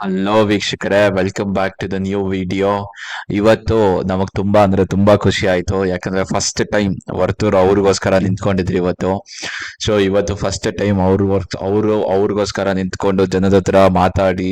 Hello ವೀಕ್ಷಕರೇ welcome back to the new video ಇವತ್ತು ನಮಗ್ ತುಂಬಾ ಅಂದ್ರೆ ತುಂಬಾ ಖುಷಿ ಆಯ್ತು. ಯಾಕಂದ್ರೆ ಫಸ್ಟ್ ಟೈಮ್ ವರ್ತೂರ್ ಅವ್ರಿಗೋಸ್ಕರ ನಿಂತ್ಕೊಂಡಿದ್ರಿ ಇವತ್ತು. ಸೊ ಇವತ್ತು ಫಸ್ಟ್ ಟೈಮ್ ಅವ್ರ, ಅವರು, ಅವ್ರಿಗೋಸ್ಕರ ನಿಂತ್ಕೊಂಡು ಜನದ ಹತ್ರ ಮಾತಾಡಿ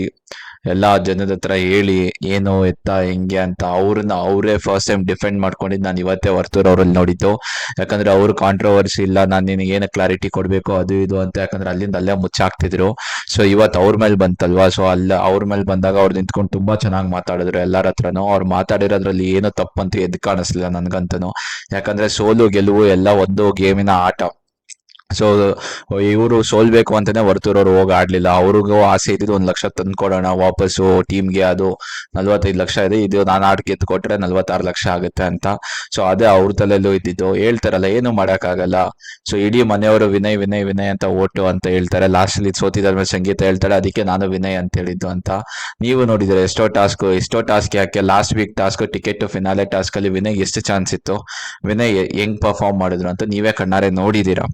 ಎಲ್ಲಾ ಜನದ ಹತ್ರ ಹೇಳಿ, ಏನು ಎತ್ತ, ಹೆಂಗೆ ಅಂತ ಅವ್ರನ್ನ ಅವರೇ ಫಸ್ಟ್ ಟೈಮ್ ಡಿಫೆಂಡ್ ಮಾಡ್ಕೊಂಡಿದ್ದು ನಾನು ಇವತ್ತೇ ವರ್ತೂರ್ ಅವ್ರಲ್ಲಿ ನೋಡಿದ್ದು. ಯಾಕಂದ್ರೆ ಅವ್ರು ಕಾಂಟ್ರವರ್ಸಿ ಇಲ್ಲ, ನಾನು ನಿನಗೆ ಏನು ಕ್ಲಾರಿಟಿ ಕೊಡಬೇಕು, ಅದು ಇದು ಅಂತ ಯಾಕಂದ್ರೆ ಅಲ್ಲಿಂದ ಅಲ್ಲೇ ಮುಚ್ಚಾಕ್ತಿದ್ರು. ಸೊ ಇವತ್ತು ಅವ್ರ ಮೇಲೆ ಬಂತಲ್ವಾ? ಸೊ ಅಲ್ಲ, ಅವ್ರ ಮೇಲೆ ಬಂದಾಗ ಅವ್ರು ನಿಂತ್ಕೊಂಡು ತುಂಬಾ ಚೆನ್ನಾಗಿ ಮಾತಾಡಿದ್ರು ಎಲ್ಲರ ಹತ್ರನೂ. ಅವ್ರು ಮಾತಾಡಿರೋದ್ರಲ್ಲಿ ಏನು ತಪ್ಪಂತ ಎದ್ದು ಕಾಣಿಸ್ಲಿಲ್ಲ ನನ್ಗಂತನು. ಯಾಕಂದ್ರೆ ಸೋಲು, ಗೆಲುವು ಎಲ್ಲ ಒಂದು ಗೇಮಿನ ಆಟ. ಸೊ ಇವರು ಸೋಲ್ಬೇಕು ಅಂತಾನೆ ಹೊರತಿರೋರು, ಹೋಗಿ ಆಡ್ಲಿಲ್ಲ. ಅವ್ರಿಗೂ ಆಸೆ ಇದ್ದಿದ್ದು ಒಂದು ಲಕ್ಷ ತಂದ್ಕೊಡೋಣ, ವಾಪಸ್ಸು ಟೀಮ್ಗೆ ಅದು ನಲ್ವತ್ತೈದು ಲಕ್ಷ ಇದೆ, ಇದು ನಾನು ಆಡ್ ಗೆದ್ದು ಕೊಟ್ರೆ ನಲ್ವತ್ತಾರು ಲಕ್ಷ ಆಗುತ್ತೆ ಅಂತ. ಸೊ ಅದೇ ಅವ್ರ ತಲೆಯಲ್ಲೂ ಇದ್ದಿದ್ದು. ಹೇಳ್ತಾರಲ್ಲ, ಏನು ಮಾಡೋಕ್ಕಾಗಲ್ಲ. ಸೊ ಇಡೀ ಮನೆಯವರು ವಿನಯ್ ವಿನಯ್ ವಿನಯ್ ಅಂತ ಓಟು ಅಂತ ಹೇಳ್ತಾರೆ. ಲಾಸ್ಟ್ ಅಲ್ಲಿ ಸೋತಿದ್ಮೇಲೆ ಸಂಗೀತ ಹೇಳ್ತಾರೆ, ಅದಕ್ಕೆ ನಾನು ವಿನಯ್ ಅಂತ ಹೇಳಿದ್ದು ಅಂತ. ನೀವು ನೋಡಿದರೆ ಎಷ್ಟೋ ಟಾಸ್ಕ್ ಎಷ್ಟೋ ಟಾಸ್ಕ್ ಯಾಕೆ last week task, ticket finale task ಅಲ್ಲಿ ವಿನಯ್ ಎಷ್ಟು ಚಾನ್ಸ್ ಇತ್ತು? ವಿನಯ್ ಹೆಂಗ್ ಪರ್ಫಾರ್ಮ್ ಮಾಡಿದ್ರು ಅಂತ ನೀವೇ ಕಣ್ಣಾರೆ ನೋಡಿದೀರಾ?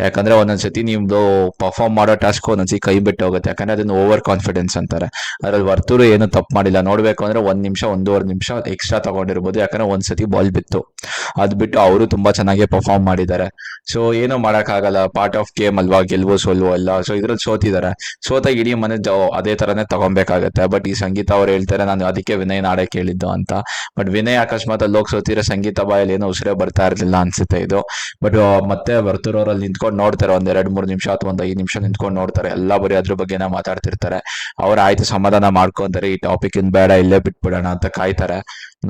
ಯಾಕಂದ್ರೆ ಒಂದೊಂದ್ಸತಿ ನಿಮ್ದು ಪರ್ಫಾರ್ಮ್ ಮಾಡೋ ಟಾಸ್ಕ್ ಒಂದೊಂದ್ಸತಿ ಕೈ ಬಿಟ್ಟು ಹೋಗುತ್ತೆ. ಯಾಕಂದ್ರೆ ಅದನ್ನ ಓವರ್ ಕಾನ್ಫಿಡೆನ್ಸ್ ಅಂತಾರೆ. ಅದ್ರಲ್ಲಿ ವರ್ತೂರು ಏನು ತಪ್ಪು ಮಾಡಿಲ್ಲ. ನೋಡ್ಬೇಕು ಅಂದ್ರೆ ಒಂದ್ ನಿಮಿಷ, ಒಂದೂವರೆ ನಿಮಿಷ ಎಕ್ಸ್ಟ್ರಾ ತಗೊಂಡಿರ್ಬೋದು. ಯಾಕಂದ್ರೆ ಒಂದ್ಸತಿ ಬಾಲ್ ಬಿತ್ತು. ಅದ್ ಬಿಟ್ಟು ಅವರು ತುಂಬಾ ಚೆನ್ನಾಗಿ ಪರ್ಫಾರ್ಮ್ ಮಾಡಿದ್ದಾರೆ. ಸೊ ಏನು ಮಾಡೋಕ್ಕಾಗಲ್ಲ. ಪಾರ್ಟ್ ಆಫ್ ಗೇಮ್ ಅಲ್ವಾ, ಗೆಲುವು ಸೋಲ್ವು ಅಲ್ಲ ಸೊ ಇದ್ರಲ್ಲಿ ಸೋತಿದ್ದಾರೆ ಸೋತ ಇಡೀ ಮನೆ ಅದೇ ತರನೇ ತಗೊಬೇಕಾಗತ್ತೆ ಬಟ್ ಈ ಸಂಗೀತ ಅವ್ರು ಹೇಳ್ತಾರೆ, ನಾನು ಅದಕ್ಕೆ ವಿನಯ್ ನಾಳೆ ಕೇಳಿದ್ದು ಅಂತ. ಬಟ್ ವಿನಯ್ ಅಕಸ್ಮಾತ್ ಅಲ್ಲಿ ಹೋಗಿ ಸೋತಿರೋ ಸಂಗೀತ ಬಾಯಲ್ಲಿ ಏನೋ ಉಸಿರೇ ಬರ್ತಾ ಇರಲಿಲ್ಲ ಅನ್ಸುತ್ತೆ ಇದು. ಬಟ್ ಮತ್ತೆ ಬರ್ತಿರೋರಲ್ಲಿ ನಿಂತ್ಕೊಂಡು ನೋಡ್ತಾರೆ ಒಂದ್ ಎರಡ್ ಮೂರ್ ನಿಮಿಷ ಅಥವಾ ಒಂದು ಐದು ನಿಮಿಷ ನಿಂತ್ಕೊಂಡು ನೋಡ್ತಾರೆ. ಎಲ್ಲ ಬರೀ ಅದ್ರ ಬಗ್ಗೆನೇ ಮಾತಾಡ್ತಿರ್ತಾರೆ. ಅವ್ರು ಆಯ್ತು ಸಮಾಧಾನ ಮಾಡ್ಕೊಂತಾರೆ. ಈ ಟಾಪಿಕ್ ಇನ್ ಬೇಡ, ಇಲ್ಲೇ ಬಿಟ್ಬಿಡೋಣ ಅಂತ ಕಾಯ್ತಾರೆ.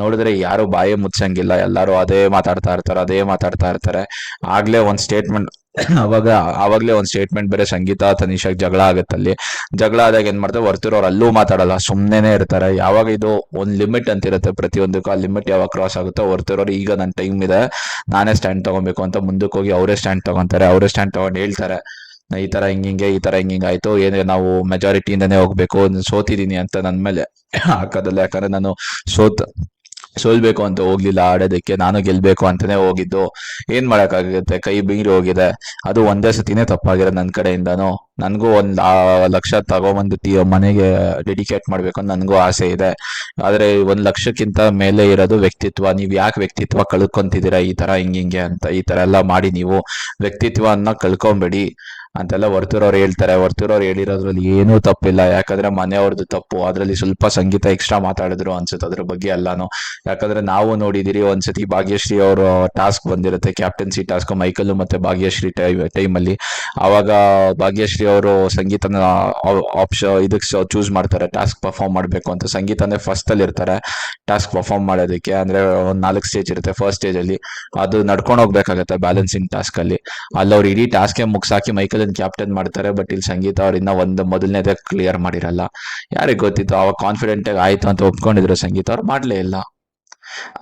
ನೋಡಿದ್ರೆ ಯಾರು ಬಾಯೇ ಮುಚ್ಚಂಗಿಲ್ಲ ಎಲ್ಲರೂ ಅದೇ ಮಾತಾಡ್ತಾ ಇರ್ತಾರೆ, ಅದೇ ಮಾತಾಡ್ತಾ ಇರ್ತಾರೆ. ಆಗ್ಲೇ ಒಂದ್ ಸ್ಟೇಟ್ಮೆಂಟ್ ಅವಾಗ ಅವಾಗ್ಲೇ ಒಂದು ಸ್ಟೇಟ್ಮೆಂಟ್ ಬೇರೆ ಸಂಗೀತ ತನಿಷಾಗ್ ಜಗಳ ಆಗುತ್ತೆ ಅಲ್ಲಿ ಜಗಳ ಆದಾಗ ಏನ್ ಮಾಡ್ತಾರೆ ಬರ್ತಿರೋರು ಅಲ್ಲೂ ಮಾತಾಡಲ್ಲ ಸುಮ್ಮನೆ ಇರ್ತಾರೆ. ಯಾವಾಗ ಇದು ಒಂದು ಲಿಮಿಟ್ ಅಂತ ಇರುತ್ತೆ ಪ್ರತಿಯೊಂದಕ್ಕೂ, ಆ ಲಿಮಿಟ್ ಯಾವಾಗ ಕ್ರಾಸ್ ಆಗುತ್ತೋ, ಹೊರ್ತಿರೋರು ಈಗ ನನ್ನ ಟೈಮ್ ಇದೆ, ನಾನೇ ಸ್ಟ್ಯಾಂಡ್ ತಗೊಬೇಕು ಅಂತ ಮುಂದಕ್ಕೆ ಹೋಗಿ ಅವರೇ ಸ್ಟ್ಯಾಂಡ್ ತಗೊಂತಾರೆ. ಅವರೇ ಸ್ಟ್ಯಾಂಡ್ ತಗೊಂಡು ಹೇಳ್ತಾರೆ, ಈ ತರ ಹಿಂಗಿಂಗೆ ಈ ತರ ಹಿಂಗಿಂಗ್ ಆಯ್ತು, ಏನೇ ನಾವು ಮೆಜಾರಿಟಿಯಿಂದನೇ ಹೋಗ್ಬೇಕು ಸೋತಿದ್ದೀನಿ ಅಂತ ನನ್ನ ಮೇಲೆ ಹಾಕೋದಲ್ಲ. ಯಾಕಂದ್ರೆ ನಾನು ಸೋತ್ ಸೋಲ್ಬೇಕು ಅಂತ ಹೋಗ್ಲಿಲ್ಲ, ಆಡೋದಕ್ಕೆ ನಾನು ಗೆಲ್ಬೇಕು ಅಂತಾನೆ ಹೋಗಿದ್ದು. ಏನ್ ಮಾಡಕ್ಕಾಗುತ್ತೆ? ಕೈ ಬೀರಿ ಹೋಗಿದೆ. ಅದು ಒಂದೇ ಸತಿನೇ ತಪ್ಪಾಗಿರೋ ನನ್ನ ಕಡೆಯಿಂದನು? ನನಗೂ ಒಂದು ಲಕ್ಷ ತಗೊಬಂದು ಟಿ ಮನೆಗೆ ಡೆಡಿಕೇಟ್ ಮಾಡಬೇಕು ಅಂತ ನನಗೂ ಆಸೆ ಇದೆ. ಆದರೆ ಒಂದು ಲಕ್ಷಕ್ಕಿಂತ ಮೇಲೆ ಇರೋದು ವ್ಯಕ್ತಿತ್ವ. ನೀವು ಯಾಕೆ ವ್ಯಕ್ತಿತ್ವ ಕಳ್ಕೊಂತಿದ್ದೀರಾ? ಈ ತರ ಹಿಂಗಿಂಗೆ ಅಂತ, ಈ ತರ ಎಲ್ಲ ಮಾಡಿ ನೀವು ವ್ಯಕ್ತಿತ್ವವನ್ನು ಕಳ್ಕೊಂಬೇಡಿ ಅಂತೆಲ್ಲ ಹೊರ್ತಿರೋರು ಹೇಳ್ತಾರೆ. ಹೊರ್ತಿರೋರು ಹೇಳಿರೋದ್ರಲ್ಲಿ ಏನೂ ತಪ್ಪಿಲ್ಲ. ಯಾಕಂದ್ರೆ ಮನೆಯವ್ರದ್ದು ತಪ್ಪು. ಅದರಲ್ಲಿ ಸ್ವಲ್ಪ ಸಂಗೀತ ಎಕ್ಸ್ಟ್ರಾ ಮಾತಾಡಿದ್ರು ಅನ್ಸುತ್ತೆ ಅದ್ರ ಬಗ್ಗೆ ಎಲ್ಲಾನು ಯಾಕಂದ್ರೆ ನಾವು ನೋಡಿದಿರಿ, ಒಂದ್ಸತಿ ಭಾಗ್ಯಶ್ರೀ ಅವರು ಟಾಸ್ಕ್ ಬಂದಿರುತ್ತೆ. ಕ್ಯಾಪ್ಟನ್ಸಿ ಟಾಸ್ಕ್ ಮೈಕಲ್ ಮತ್ತೆ ಭಾಗ್ಯಶ್ರೀ ಟೈಮ್ ಅಲ್ಲಿ ಅವಾಗ ಭಾಗ್ಯಶ್ರೀ ಅವರು ಸಂಗೀತನ ಆಪ್ಷನ್ ಇದಕ್ಕೆ ಚೂಸ್ ಮಾಡ್ತಾರೆ. ಟಾಸ್ಕ್ ಪರ್ಫಾರ್ಮ್ ಮಾಡಬೇಕು ಅಂತ. ಸಂಗೀತನೇ ಫಸ್ಟ್ ಅಲ್ಲಿ ಇರ್ತಾರೆ. ಟಾಸ್ಕ್ ಪರ್ಫಾರ್ಮ್ ಮಾಡೋದಕ್ಕೆ ಅಂದ್ರೆ ಒಂದ್ ನಾಲ್ಕು ಸ್ಟೇಜ್ ಇರುತ್ತೆ. ಫಸ್ಟ್ ಸ್ಟೇಜ್ ಅಲ್ಲಿ ಅದು ನಡ್ಕೊಂಡು ಹೋಗ್ಬೇಕಾಗತ್ತೆ ಬ್ಯಾಲೆನ್ಸಿಂಗ್ ಟಾಸ್ಕ್ ಅಲ್ಲಿ. ಅಲ್ಲಿ ಅವ್ರು ಇಡೀ ಟಾಸ್ಕೆ ಮೈಕಲ್ ಕ್ಯಾಪ್ಟನ್ ಮಾಡ್ತಾರೆ ಬಟ್ ಇಲ್ಲಿ ಸಂಗೀತ ಅವ್ರು ಇನ್ನ ಒಂದು ಮೊದಲನೇದೇ ಕ್ಲಿಯರ್ ಮಾಡಿರಲ್ಲ. ಯಾರಿಗೆ ಗೊತ್ತಿತ್ತು? ಅವಾಗ ಕಾನ್ಫಿಡೆಂಟ್ ಆಗಿ ಆಯ್ತು ಅಂತ ಒಪ್ಕೊಂಡಿದ್ರು ಸಂಗೀತ. ಅವ್ರು ಮಾಡ್ಲೇ ಇಲ್ಲ.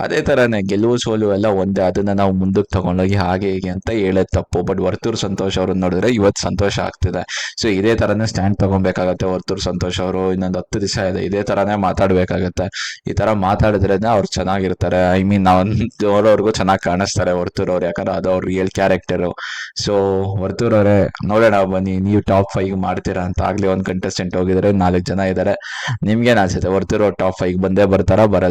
ಅದೇ ತರನೇ ಗೆಲುವು ಸೋಲು ಎಲ್ಲ ಒಂದೇ, ಅದನ್ನ ನಾವು ಮುಂದಕ್ಕೆ ತಗೊಂಡೋಗಿ ಹಾಗೆ ಹೀಗೆ ಅಂತ ಹೇಳೋದು ತಪ್ಪು. ಬಟ್ ವರ್ತೂರ್ ಸಂತೋಷ್ ಅವ್ರನ್ನ ನೋಡಿದ್ರೆ ಇವತ್ತು ಸಂತೋಷ ಆಗ್ತಿದೆ. ಸೊ ಇದೇ ತರನೇ ಸ್ಟ್ಯಾಂಡ್ ತಗೊಬೇಕಾಗತ್ತೆ ವರ್ತೂರ್ ಸಂತೋಷ್ ಅವರು. ಇನ್ನೊಂದು ಹತ್ತು ದಿವಸ ಇದೆ, ಇದೇ ತರನೇ ಮಾತಾಡ್ಬೇಕಾಗತ್ತೆ. ಈ ತರ ಮಾತಾಡಿದ್ರೆ ಅವ್ರು ಚೆನ್ನಾಗಿರ್ತಾರೆ. ಐ ಮೀನ್ ನಾವು ನೋಡೋರ್ಗು ಚೆನ್ನಾಗಿ ಕಾಣಿಸ್ತಾರೆ ವರ್ತೂರ್ ಅವ್ರು, ಯಾಕಂದ್ರೆ ಅದು ಅವ್ರ ರಿಯಲ್ ಕ್ಯಾರೆಕ್ಟರು ಸೊ ವರ್ತೂರ್ ಅವರೇ, ನೋಡೋಣ ಬನ್ನಿ, ನೀವು ಟಾಪ್ ಫೈವ್ ಮಾಡ್ತೀರಾ ಅಂತ. ಆಗ್ಲೇ ಒಂದು ಕಂಟೆಸ್ಟೆಂಟ್ ಹೋಗಿದ್ರೆ ನಾಲ್ಕು ಜನ ಇದ್ದಾರೆ ನಿಮ್ಗೇನ್ ಅನ್ಸುತ್ತೆ? ವರ್ತೂರ್ ಅವ್ರು ಟಾಪ್ ಫೈವ್ ಬಂದೇ ಬರ್ತಾರಾ, ಬರಲ್ಲ?